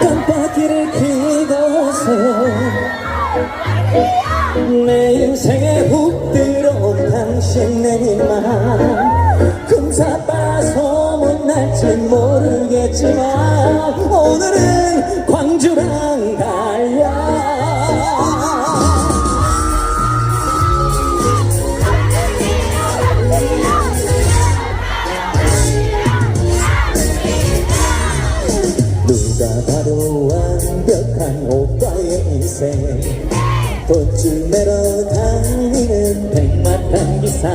깜빡이를 켜고서 내 인생에 훅 들어온 당신 내일만 금사 빠서 못날지 모르겠지만 오늘은 오빠의 인생 돈줄 내러 다니는 백마탄 기사.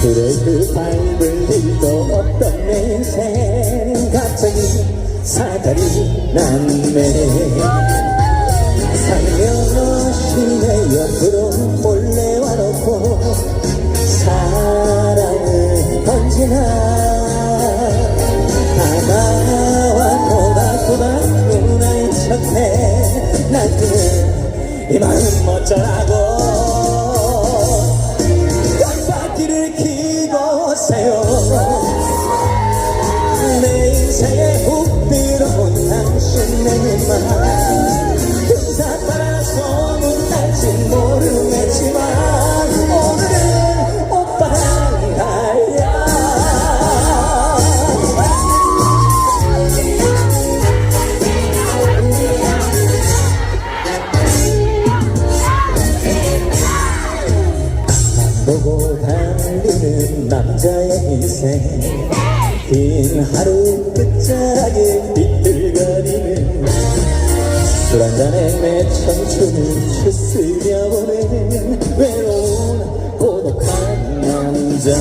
브레이크 밟을 일도 없던 내 인생 갑자기 사다리 났네 살며 시 내 옆으로 몰래 와놓고 사랑을 던지나 보고 달리는 남자의 인생. 긴 하루 끝자락에 비틀거리는 술 한잔에 내 청춘을 추스려 보는 외로운 고독한 남자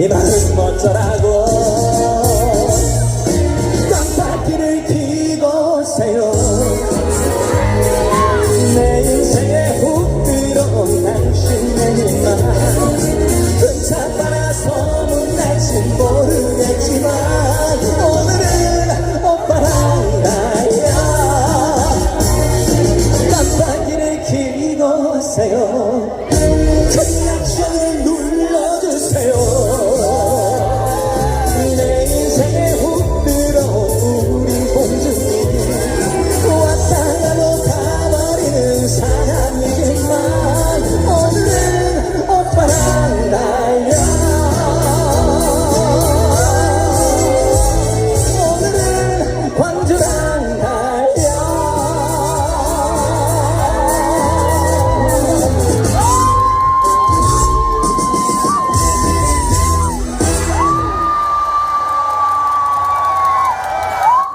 이 마음 어쩌라고